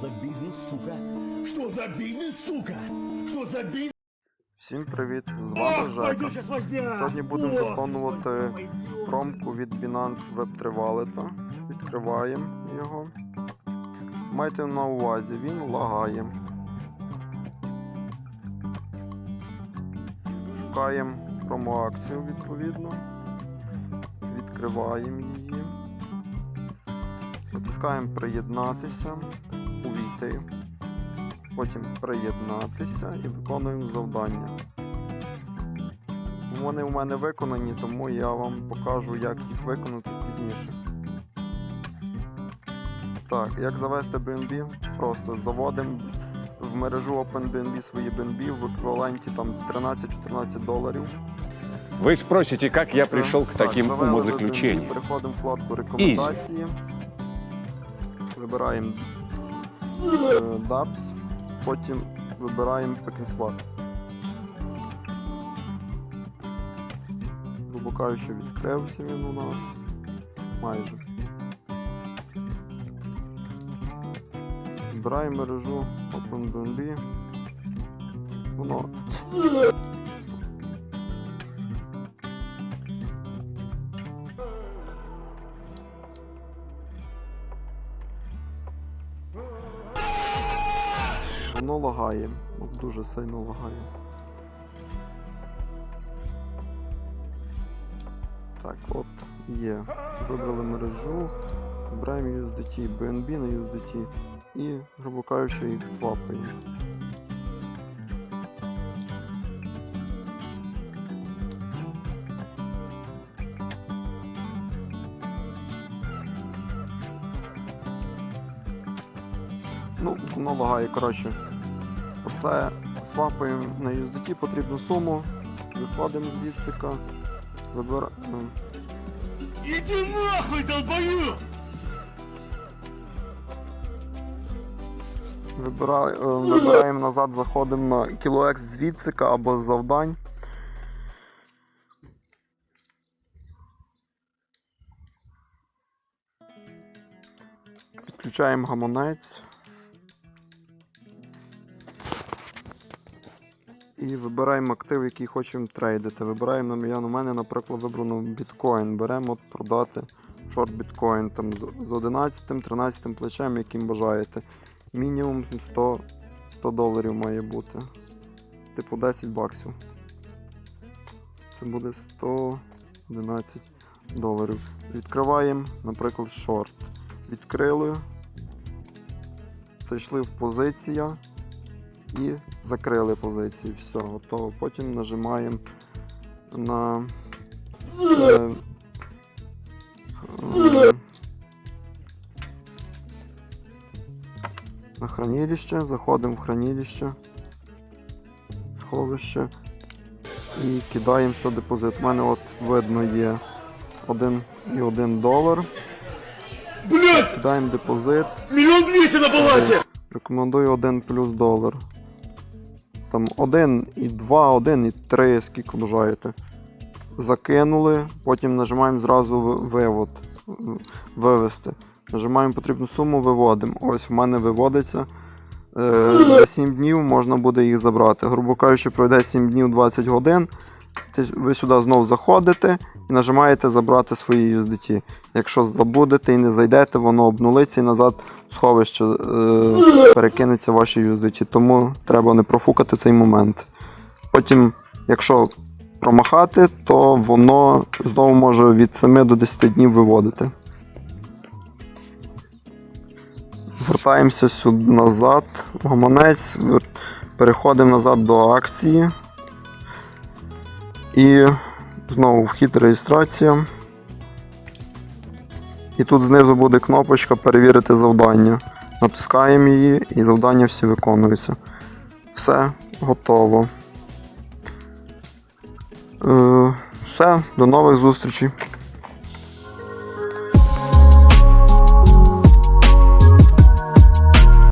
за бизнес, сука? Что за бизнес, сука? Что за бизнес? Всім привіт! З вами Жека. Сьогодні будемо виконувати промку від Binance Web3 Wallet. Відкриваємо його. Майте на увазі, він лагає. Шукаємо промоакцію відповідно. Відкриваємо її. Натискаємо приєднатися, увійти. Потім приєднатися і виконуємо завдання. Вони у мене виконані, тому я вам покажу, як їх виконати пізніше. Так, як завести BNB? Просто заводимо в мережу OpenBNB свої BNB в еквіваленті там 13-14 доларів. Вы спросите, как я пришел к Так, таким ви умозаключениям. Переходимо в вкладку рекомендації. Вибираємо е, потім вибираємо PekinSwap. Грубо кажучи, відкрився він у нас. Майже. Вибираємо мережу OpenBNB. Воно Воно лагає, от дуже сильно лагає. Так, от є. Вибрали мережу, вибираємо USDT, BNB на USDT і, грубо кажучи, їх свапаємо. Ну, воно лагає, коротше. Оце свапаємо на USDT потрібну суму, виходимо з відсика, вибираємо. Иди нахуй, долбоёб! Вибира... е, Вибираємо назад, заходимо на кілоекс з відсика або з завдань. Підключаємо гаманець. І вибираємо актив, який хочемо трейдити. Вибираємо, ну, я, у мене, наприклад, вибрано біткоін. Беремо от продати шорт біткоін там, з 11-13 плечем, яким бажаєте. Мінімум 100, 100 доларів має бути. Типу 10 баксів. Це буде 111 доларів. Відкриваємо, наприклад, шорт. Відкрили. Зайшли в позиція і закрили позиції. Все, готово. Потім нажимаємо на. Е, е, на хранилище, заходимо в хранилище, сховище і кидаємо все депозит. У мене от видно є 1 і 1 долар. Блять, Кидаємо депозит. миллион двести на балансе! Рекомендую 1 плюс долар. Там 1 і 2, 1 і 3, скільки бажаєте. Закинули, потім нажимаємо зразу вивод. Вивести. Нажимаємо потрібну суму, виводимо. Ось в мене виводиться. Е, за 7 днів можна буде їх забрати. Грубо кажучи, пройде 7 днів 20 годин. Ви сюди знову заходите і нажимаєте забрати свої USDT. Якщо забудете і не зайдете, воно обнулиться і назад в сховище е, перекинеться ваші USDT. Тому треба не профукати цей момент. Потім, якщо промахати, то воно знову може від 7 до 10 днів виводити. Вертаємося сюди назад, в гаманець, переходимо назад до акції. І знову вхід реєстрація. І тут знизу буде кнопочка перевірити завдання. Натискаємо її і завдання всі виконуються. Все, готово. Е, все, до нових зустрічей.